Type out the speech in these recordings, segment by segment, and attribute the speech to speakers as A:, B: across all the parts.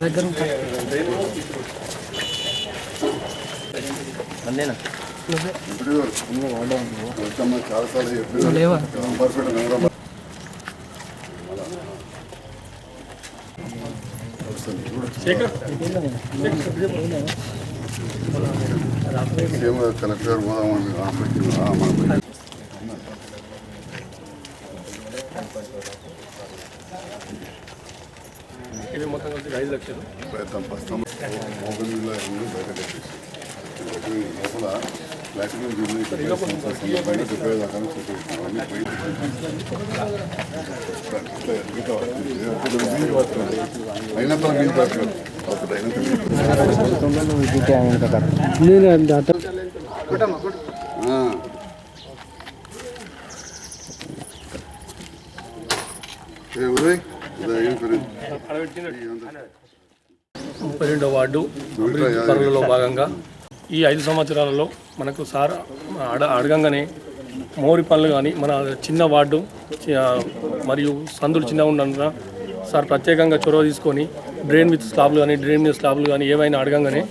A: దగ్గర ఉంటాయి
B: CM collector గారు పోదామని
C: ఇవి మొత్తం కలిసి ఐదు లక్షలు
B: ప్రయత్నం ప్రస్తుతం బయట లోపల ప్లాటినం జూబ్లీ చూపిస్తున్నాం. అయినంత మీరు
C: ముప్పై రెండో వార్డు పనులలో భాగంగా ఈ ఐదు సంవత్సరాలలో మనకు సార్ అడ అడగంగానే మోరి పనులు కానీ మన చిన్న వార్డు మరియు సందులు చిన్నగా ఉన్నందున సార్ ప్రత్యేకంగా చొరవ తీసుకొని డ్రైన్ విత్ స్లాబ్లు కానీ డ్రైన్ విత్ స్లాబ్లు కానీ ఏమైనా అడగంగానే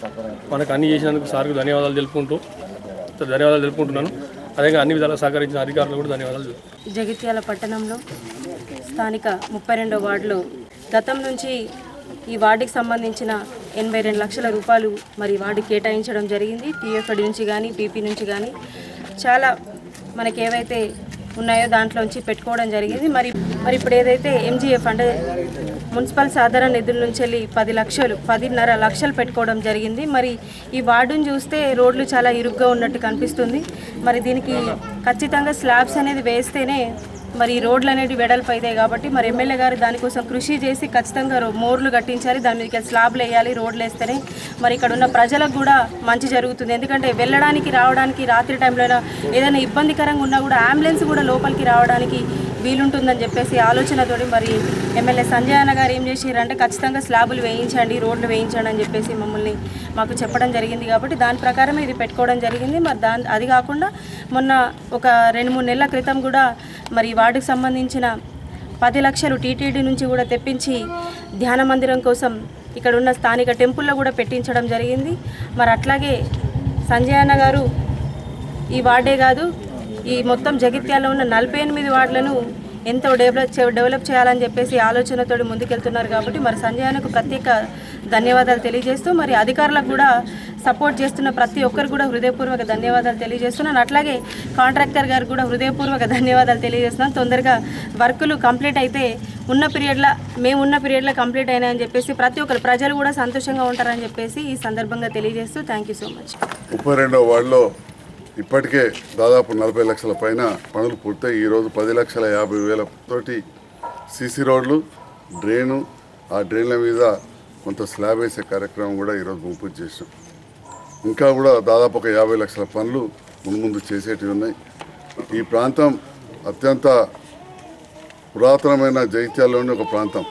C: మనకు అన్ని చేసినందుకు సార్కు ధన్యవాదాలు తెలుపుకుంటూ ధన్యవాదాలు తెలుపుకుంటున్నాను. అదే అన్ని విధాలుగా సహకరించిన అధికారులు కూడా ధన్యవాదాలు
D: జగిత్యాల పట్టణంలో స్థానిక ముప్పై రెండో వార్డులో గతం నుంచి ఈ వార్డుకి సంబంధించిన ఎనభై రెండు లక్షల రూపాయలు మరి వార్డుకి కేటాయించడం జరిగింది. టీఎఫ్డి నుంచి కానీ పీపీ నుంచి కానీ చాలా మనకి ఏవైతే ఉన్నాయో దాంట్లోంచి పెట్టుకోవడం జరిగింది. మరి మరి ఇప్పుడు ఏదైతే ఎంజీఎఫ్ అంటే మున్సిపల్ సాధారణ నిధుల నుంచి వెళ్ళి పది లక్షలు పదిన్నర లక్షలు పెట్టుకోవడం జరిగింది. మరి ఈ వార్డును చూస్తే రోడ్లు చాలా ఇరుగ్గా ఉన్నట్టు కనిపిస్తుంది. మరి దీనికి ఖచ్చితంగా స్లాబ్స్ అనేది వేస్తేనే మరి ఈ రోడ్లు అనేవి వెడల్పు అవుతాయి కాబట్టి మరి ఎమ్మెల్యే గారు దానికోసం కృషి చేసి ఖచ్చితంగా రో- మోర్లు కట్టించాలి దాని మీద స్లాబ్లు వేయాలి రోడ్లు వేస్తేనే మరి ఇక్కడ ఉన్న ప్రజలకు కూడా మంచి జరుగుతుంది. ఎందుకంటే వెళ్ళడానికి రావడానికి రాత్రి టైంలో ఏదైనా ఇబ్బందికరంగా ఉన్నా కూడా అంబులెన్స్ కూడా లోపలికి రావడానికి వీలుంటుందని చెప్పేసి ఆలోచనతోటి మరి ఎమ్మెల్యే సంజయ్ అన్న గారు ఏం చేసారంటే ఖచ్చితంగా స్లాబులు వేయించండి రోడ్లు వేయించండి అని చెప్పేసి మమ్మల్ని మాకు చెప్పడం జరిగింది కాబట్టి దాని ప్రకారం ఇది పెట్టుకోవడం జరిగింది. మరి దాని అది కాకుండా మొన్న ఒక రెండు మూడు నెలల క్రితం కూడా మరి ఈ వార్డుకు సంబంధించిన పది లక్షలు టీటీడీ నుంచి కూడా తెప్పించి ధ్యాన మందిరం కోసం ఇక్కడ ఉన్న స్థానిక టెంపుల్లో కూడా పెట్టించడం జరిగింది. మరి అట్లాగే సంజయ్ అన్న గారు ఈ వార్డే కాదు ఈ మొత్తం జగిత్యాలలో ఉన్న నలభై ఎనిమిది వార్డులను ఎంతో డెవలప్ డెవలప్ చేయాలని చెప్పేసి ఆలోచనతో ముందుకెళ్తున్నారు కాబట్టి మరి సంజయ్ అన్నకు ప్రత్యేక ధన్యవాదాలు తెలియజేస్తూ మరి అధికారులకు కూడా సపోర్ట్ చేస్తున్న ప్రతి ఒక్కరు కూడా హృదయపూర్వక ధన్యవాదాలు తెలియజేస్తున్నాను. అట్లాగే కాంట్రాక్టర్ గారు కూడా హృదయపూర్వక ధన్యవాదాలు తెలియజేస్తున్నాను. తొందరగా వర్కులు కంప్లీట్ అయితే ఉన్న పీరియడ్లో మేము ఉన్న పీరియడ్లో కంప్లీట్ అయినాయని చెప్పేసి ప్రతి ఒక్కరు ప్రజలు కూడా సంతోషంగా ఉంటారని చెప్పేసి ఈ సందర్భంగా తెలియజేస్తూ థ్యాంక్ యూ సో మచ్.
B: ముప్పై రెండో వార్డులో ఇప్పటికే దాదాపు నలభై లక్షల పైన పనులు పూర్తయి. ఈరోజు పది లక్షల యాభై వేల తోటి సీసీ రోడ్లు డ్రైను ఆ డ్రైన్ల మీద కొంత స్లాబ్ వేసే కార్యక్రమం కూడా ఈరోజు పూర్తి చేసాం ఇంకా కూడా దాదాపు ఒక యాభై లక్షల పనులు మున్ముందు చేసేటివి ఉన్నాయి. ఈ ప్రాంతం అత్యంత పురాతనమైన జైత్యాల్లోని ఒక ప్రాంతం.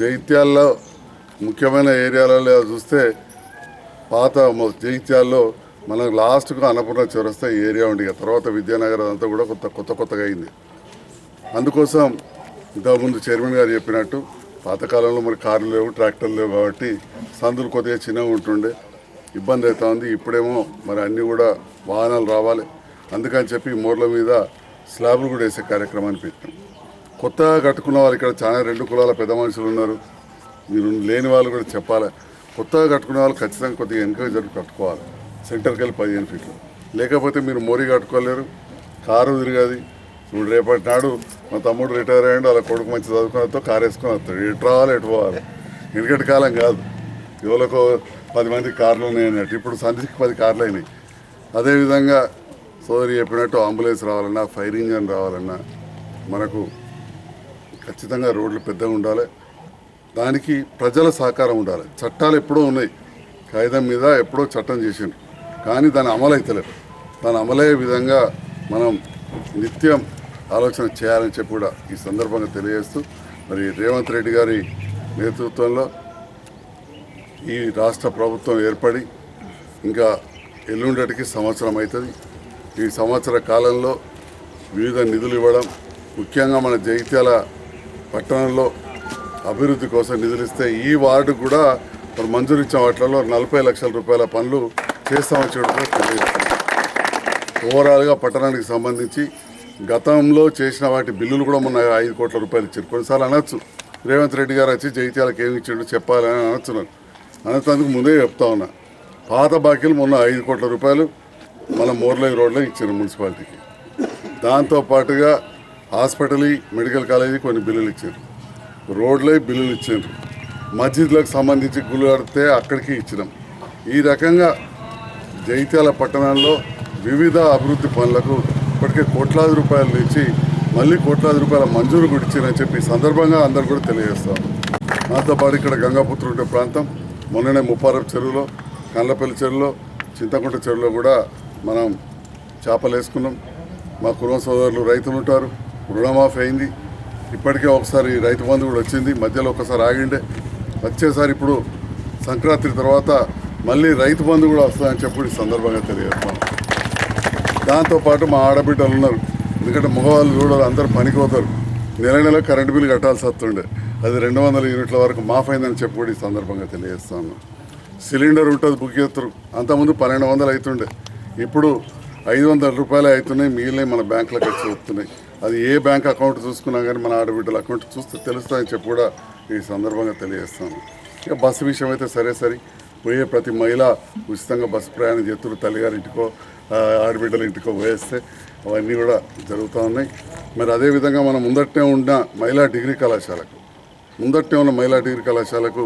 B: జైత్యాల్లో ముఖ్యమైన ఏరియాలలో చూస్తే పాత జైత్యాల్లో మనకు లాస్ట్కు అన్నపూర్ణ చౌరస్తా ఏరియా ఉండి తర్వాత విద్యానగర్ అంతా కూడా కొత్త కొత్త కొత్తగా అయింది. అందుకోసం ఇంతకుముందు చైర్మన్ గారు చెప్పినట్టు పాతకాలంలో మరి కార్లు లేవు ట్రాక్టర్లు లేవు కాబట్టి సందులు కొద్దిగా చిన్నగా ఉంటుండే. ఇబ్బంది అవుతా ఉంది. ఇప్పుడేమో మరి అన్నీ కూడా వాహనాలు రావాలి. అందుకని చెప్పి మోర్ల మీద స్లాబ్లు కూడా వేసే కార్యక్రమాన్ని పెట్టాం. కొత్తగా కట్టుకున్న వాళ్ళు ఇక్కడ చాలా రెండు కులాల పెద్ద మనుషులు ఉన్నారు. మీరు లేని వాళ్ళు కూడా చెప్పాలి. కొత్తగా కట్టుకునే వాళ్ళు ఖచ్చితంగా కొద్దిగా వెనుక జరిపి కట్టుకోవాలి. సెంటర్కి వెళ్ళి పదిహేను ఫీట్లు. లేకపోతే మీరు మోరీ కట్టుకోలేరు కారు తిరగది. ఇప్పుడు రేపటి నాడు మా తమ్ముడు రిటైర్ అయ్యాడు వాళ్ళ కొడుకు మంచి చదువుకున్నతో కారు వేసుకొని వస్తాడు. ఎటు రావాలి ఎటు పోవాలి? ఎందుకంటే కాలం కాదు. ఎవరికో పది మంది కార్లు ఉన్నాయి అన్నట్టు. ఇప్పుడు సంధికి పది కార్లు అయినాయి. అదేవిధంగా సోదరి చెప్పినట్టు అంబులెన్స్ రావాలన్నా ఫైర్ ఇంజన్ రావాలన్నా మనకు ఖచ్చితంగా రోడ్లు పెద్దగా ఉండాలి. దానికి ప్రజల సహకారం ఉండాలి. చట్టాలు ఎప్పుడో ఉన్నాయి. కాగితం మీద ఎప్పుడో చట్టం చేసిండ్రు. కానీ దాని అమలు అవుతలేదు దాని అమలయ్యే విధంగా మనం నిత్యం ఆలోచన చేయాలని చెప్పి కూడా ఈ సందర్భంగా తెలియజేస్తూ మరి రేవంత్ రెడ్డి గారి నేతృత్వంలో ఈ రాష్ట్ర ప్రభుత్వం ఏర్పడి ఇంకా ఎల్లుండటికి సంవత్సరం అవుతుంది. ఈ సంవత్సర కాలంలో వివిధ నిధులు ఇవ్వడం ముఖ్యంగా మన జగిత్యాల పట్టణంలో అభివృద్ధి కోసం నిధులు ఇస్తే ఈ వార్డు కూడా మరి మంజూరు ఇచ్చిన వాటిలో నలభై లక్షల రూపాయల పనులు చేస్తామని చెప్పడం తెలియజేస్తున్నాం ఓవరాల్గా పట్టణానికి సంబంధించి గతంలో చేసిన వాటి బిల్లులు కూడా మొన్న ఐదు కోట్ల రూపాయలు ఇచ్చారు. కొన్నిసార్లు అనొచ్చు. రేవంత్ రెడ్డి గారు వచ్చి జగిత్యాలకు ఏమి ఇచ్చిండు చెప్పాలని అనొచ్చున్నారు. అనొచ్చేందుకు ముందే చెప్తా ఉన్నా. పాత బాకీలు మొన్న ఐదు కోట్ల రూపాయలు మన మోర్లై రోడ్లో ఇచ్చారు మున్సిపాలిటీకి. దాంతో పాటుగా హాస్పిటల్ మెడికల్ కాలేజీ కొన్ని బిల్లులు ఇచ్చారు. రోడ్లే బిల్లులు ఇచ్చారు. మస్జిద్లకు సంబంధించి గుళ్ళు కడితే అక్కడికి ఇచ్చినాం. ఈ రకంగా జైత్యాల పట్టణాల్లో వివిధ అభివృద్ధి పనులకు ఇప్పటికే కోట్లాది రూపాయలు ఇచ్చి మళ్ళీ కోట్లాది రూపాయల మంజూరు కూడా ఇచ్చారని చెప్పి సందర్భంగా అందరు కూడా తెలియజేస్తాం దాంతో పాటు ఇక్కడ గంగాపుత్ర ఉండే ప్రాంతం మొన్ననే ముప్పారపు చెరువులో కండ్లపల్లి చెరువులో చింతకుంట చెరువులో కూడా మనం చేపలు వేసుకున్నాం. మా కుటుంబ సోదరులు రైతులు ఉంటారు రుణమాఫీ అయింది. ఇప్పటికే ఒకసారి రైతు బంధు కూడా వచ్చింది. మధ్యలో ఒకసారి ఆగిండే. వచ్చేసారి ఇప్పుడు సంక్రాంతి తర్వాత మళ్ళీ రైతు బంధు కూడా వస్తుందని చెప్పి సందర్భంగా తెలియజేస్తాం. దాంతోపాటు మా ఆడబిడ్డలు ఉన్నారు. ఎందుకంటే మగవాళ్ళు చూడాలి అందరూ పనికి పోతారు నెల నెల కరెంటు బిల్లు కట్టాల్సి వస్తుండే. అది రెండు వందల యూనిట్ల వరకు మాఫ్ అయిందని చెప్పి కూడా ఈ సందర్భంగా తెలియజేస్తాను. సిలిండర్ ఉంటుంది బుక్ చేస్తారు. అంతకుముందు పన్నెండు వందలు అవుతుండే ఇప్పుడు ఐదు వందల రూపాయలు అవుతున్నాయి. మిగిలినవి మన బ్యాంకులకు వచ్చి వస్తున్నాయి అది ఏ బ్యాంక్ అకౌంట్ చూసుకున్నా కానీ మన ఆడబిడ్డల అకౌంట్ చూస్తే తెలుస్తుందని చెప్పి కూడా ఈ సందర్భంగా తెలియజేస్తాను. ఇక బస్సు విషయం అయితే సరే సరే. పోయే ప్రతి మహిళ ఉచితంగా బస్సు ప్రయాణం చేస్తున్నారు. తల్లిగారి ఇంటికో ఆడబిడ్డల ఇంటికో వేస్తే అవన్నీ కూడా జరుగుతూ ఉన్నాయి. మరి అదేవిధంగా మనం ముందట్నే ఉన్న మహిళా డిగ్రీ కళాశాలకు ముందట్నే ఉన్న మహిళా డిగ్రీ కళాశాలకు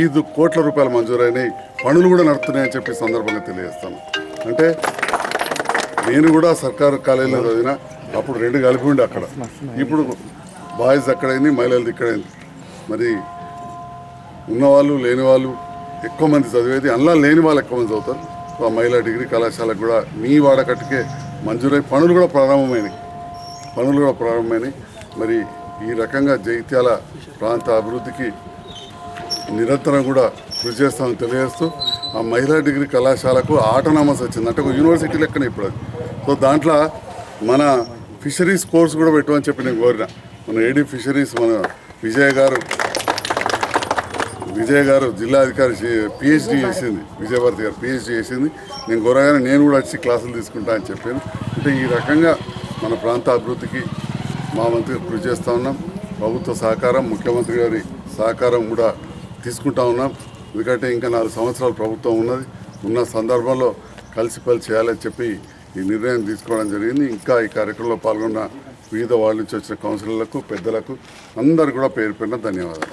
B: ఐదు కోట్ల రూపాయలు మంజూరైనాయి. పనులు కూడా నడుస్తున్నాయని చెప్పి సందర్భంగా తెలియజేస్తాను. అంటే నేను కూడా సర్కారు కాలేజీలో చదివిన అప్పుడు రెండు కలిపి ఉండే అక్కడ. ఇప్పుడు బాయ్స్ అక్కడైంది మహిళలది ఇక్కడైంది. మరి ఉన్నవాళ్ళు లేని వాళ్ళు ఎక్కువ మంది చదివేది అందులో లేని వాళ్ళు ఎక్కువ మంది చదువుతారు. సో ఆ మహిళా డిగ్రీ కళాశాలకు కూడా మీ వాడకట్టుకే మంజూరై పనులు కూడా ప్రారంభమైనాయి. పనులు కూడా ప్రారంభమైనాయి. మరి ఈ రకంగా జైత్యాల ప్రాంత అభివృద్ధికి నిరంతరం కూడా కృషి చేస్తామని తెలియజేస్తూ ఆ మహిళా డిగ్రీ కళాశాలకు ఆటోనామస్ వచ్చింది. అంటే ఒక యూనివర్సిటీ లెక్కనే ఇప్పుడు అది. సో దాంట్లో మన ఫిషరీస్ కోర్స్ కూడా పెట్టమని చెప్పి నేను కోరిన. మన ఏడీ ఫిషరీస్ మన విజయ్ గారు విజయ్ గారు జిల్లా అధికారి పిహెచ్డి చేసింది. విజయభారతి గారు పిహెచ్డి చేసింది. నేను కోరగానే నేను కూడా వచ్చి క్లాసులు తీసుకుంటా అని చెప్పాను. అంటే ఈ రకంగా మన ప్రాంత అభివృద్ధికి మా మంత్రి కృషి చేస్తూ ఉన్నాం. ప్రభుత్వ సహకారం ముఖ్యమంత్రి గారి సహకారం కూడా తీసుకుంటా ఉన్నాం. ఎందుకంటే ఇంకా నాలుగు సంవత్సరాలు ప్రభుత్వం ఉన్నది. ఉన్న సందర్భంలో కలిసిపల్లి చేయాలని చెప్పి ఈ నిర్ణయం తీసుకోవడం జరిగింది. ఇంకా ఈ కార్యక్రమంలో పాల్గొన్న వివిధ వాళ్ళ నుంచి వచ్చిన కౌన్సిలర్లకు పెద్దలకు అందరు కూడా పేరు పెట్టిన ధన్యవాదాలు.